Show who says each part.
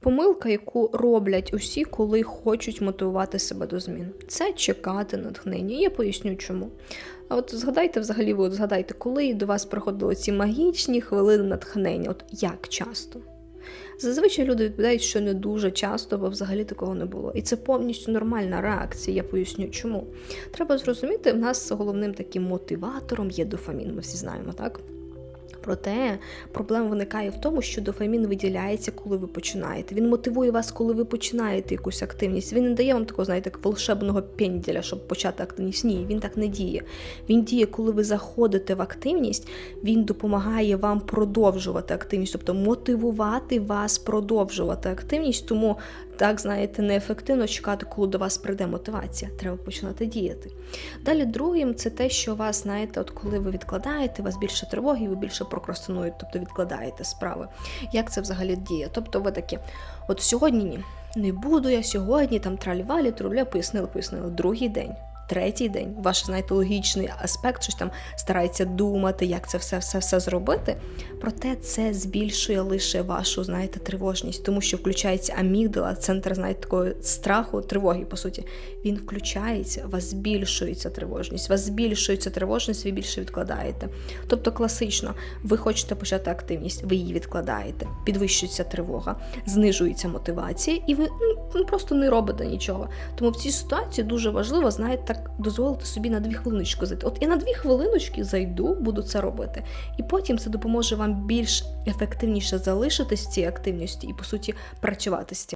Speaker 1: Помилка, яку роблять усі, коли хочуть мотивувати себе до змін, це чекати натхнення. Я поясню чому. А от згадайте взагалі, ви от згадайте, коли до вас приходили ці магічні хвилини натхнення, от як часто? Зазвичай люди відповідають, що не дуже часто, бо взагалі такого не було. І це повністю нормальна реакція. Я поясню, чому. Треба зрозуміти, в нас головним таким мотиватором є дофамін, ми всі знаємо, так? Проте проблема виникає в тому, що дофамін виділяється, коли ви починаєте. Він мотивує вас, коли ви починаєте якусь активність. Він не дає вам такого, знаєте, як волшебного пенділя, щоб почати активність. Ні, він так не діє. Він діє, коли ви заходите в активність, він допомагає вам продовжувати активність, тобто мотивувати вас продовжувати активність. Тому так, знаєте, неефективно чекати, коли до вас прийде мотивація. Треба починати діяти. Далі другим це те, що вас, знаєте, от коли ви відкладаєте, у вас більше тривоги, ви більше прокрастинуєте, тобто відкладаєте справи. Як це взагалі діє? Тобто ви такі, от сьогодні ні, не буду я сьогодні там тралівалі, труля, пояснили, пояснили. Другий день. Третій день, ваш знаєте, логічний аспект, щось там старається думати, як це все все все зробити. Проте це збільшує лише вашу, знаєте, тривожність, тому що включається амігдала, центр, знаєте, такої страху, тривоги, по суті. Він включається, у вас збільшується тривожність, у вас збільшується тривожність, ви більше відкладаєте. Тобто, класично, ви хочете почати активність, ви її відкладаєте, підвищується тривога, знижується мотивація, і ви ну, просто не робите нічого. Тому в цій ситуації дуже важливо, знаєте, так дозволити собі на дві хвилиночки зайти. От і на дві хвилиночки зайду, буду це робити. І потім це допоможе вам більш ефективніше залишитись в цій активності і, по суті, працювати з цим.